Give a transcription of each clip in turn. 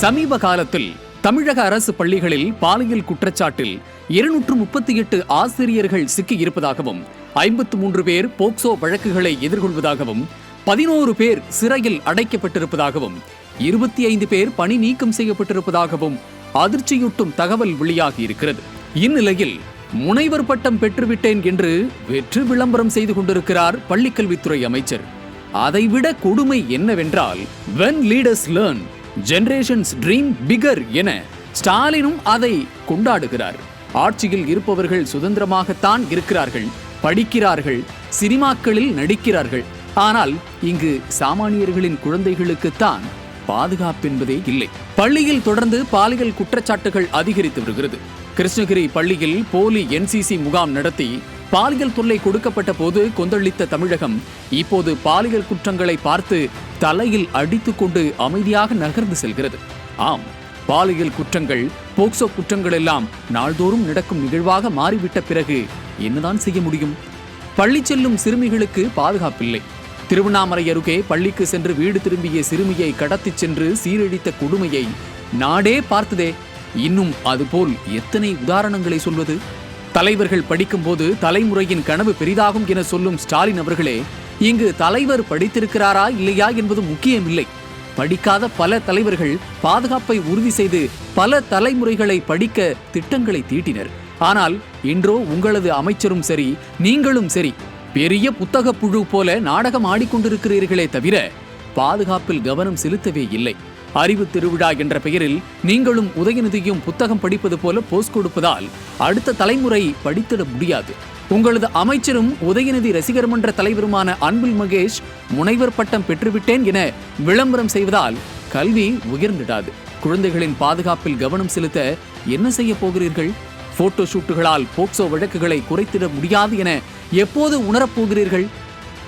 சமீப காலத்தில் தமிழக அரசு பள்ளிகளில் பாலியல் குற்றச்சாட்டில் இருநூற்று முப்பத்தி எட்டு ஆசிரியர்கள் சிக்கியிருப்பதாகவும் ஐம்பத்து மூன்று பேர் போக்சோ வழக்குகளை எதிர்கொள்வதாகவும் பதினோரு பேர் சிறையில் அடைக்கப்பட்டிருப்பதாகவும் இருபத்தி ஐந்து பேர் பணி நீக்கம் செய்யப்பட்டிருப்பதாகவும் அதிர்ச்சியூட்டும் தகவல் வெளியாகி இருக்கிறது. இந்நிலையில் முனைவர் பட்டம் பெற்றுவிட்டேன் என்று வெற்று விளம்பரம் செய்து கொண்டிருக்கிறார் பள்ளிக்கல்வித்துறை அமைச்சர். அதைவிட கொடுமை என்னவென்றால் when leaders learn generations dream bigger என ஸ்டாலினும் அதை கொண்டாடுகிறார். ஆட்சியில் இருப்பவர்கள் சுதந்திரமாகத்தான் இருக்கிறார்கள். படிக்கிறார்கள் சினிமாக்களில் நடிக்கிறார்கள். ஆனால் இங்கு சாமானியர்களின் குழந்தைகளுக்குத்தான் பாதுகாப்பென்பதே இல்லை. பள்ளியில் தொடர்ந்து பாலியல் குற்றச்சாட்டுகள் அதிகரித்து வருகிறது. கிருஷ்ணகிரி பள்ளியில் போலி என்சிசி முகாம் நடத்தி பாலியல் தொல்லை கொடுக்கப்பட்ட போது கொந்தளித்த தமிழகம் இப்போது பாலியல் குற்றங்களை பார்த்து தலையில் அடித்துக்கொண்டு அமைதியாக நகர்ந்து செல்கிறது. ஆம் பாலியல் குற்றங்கள் போக்சோ குற்றங்கள் எல்லாம் நாள்தோறும் நடக்கும் நிகழ்வாக மாறிவிட்ட பிறகு என்னதான் செய்ய முடியும்? பள்ளி செல்லும் சிறுமிகளுக்கு பாதுகாப்பில்லை. திருவண்ணாமலை அருகே பள்ளிக்கு சென்று வீடு திரும்பிய சிறுமியை கடத்திச் சென்று சீரழித்த கொடுமையை நாடே பார்த்ததே. இன்னும் அதுபோல் எத்தனை உதாரணங்களை சொல்வது? தலைவர்கள் படிக்கும்போது தலைமுறையின் கனவு பெரிதாகும் என சொல்லும் ஸ்டாலின் அவர்களே இங்கு தலைவர் படித்திருக்கிறாரா இல்லையா என்பது முக்கியமில்லை. படிக்காத பல தலைவர்கள் பாதுகாப்பை உறுதி செய்து பல தலைமுறைகளை படிக்க திட்டங்களை தீட்டினர். ஆனால் இன்றோ உங்களது அமைச்சரும் சரி நீங்களும் சரி பெரிய புத்தக புழு போல நாடகம் ஆடிக்கொண்டிருக்கிறீர்களே தவிர பாதுகாப்பில் கவனம் செலுத்தவே இல்லை. அறிவு திருவிழா என்ற பெயரில் நீங்களும் உதயநிதியும் புத்தகம் படிப்பது போல போஸ் கொடுப்பதால் அடுத்த தலைமுறை படித்திட முடியாது. உங்களது அமைச்சரும் உதயநிதி ரசிகர் மன்ற தலைவருமான அன்பில் மகேஷ் முனைவர் பட்டம் பெற்றுவிட்டேன் என விளம்பரம் செய்வதால் கல்வி உயர்ந்திடாது. குழந்தைகளின் பாதுகாப்பில் கவனம் செலுத்த என்ன செய்ய போகிறீர்கள்? போட்டோ ஷூட்டுகளால் போக்சோ வழக்குகளை குறைத்திட முடியாது என எப்போது உணரப் போகிறீர்கள்?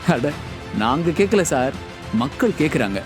அட நாங்க கேட்கல சார். மக்கள் கேட்குறாங்க